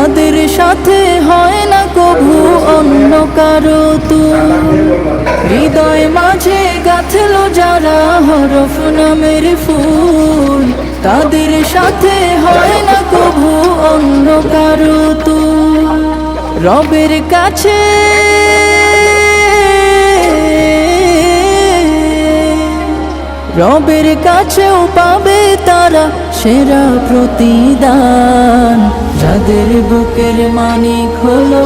তাদের সাথে হয় না কভু অন্য কারও তুল হৃদয় মাঝে গাথলো যারা হরফ নামের ফুল, তাদের সাথে হয় না কভু অন্য কারও তুল রবের কাছে রবের কাছেও পাবে তারা সেরা প্রতিদান। যাদের বুকের মানিক হলো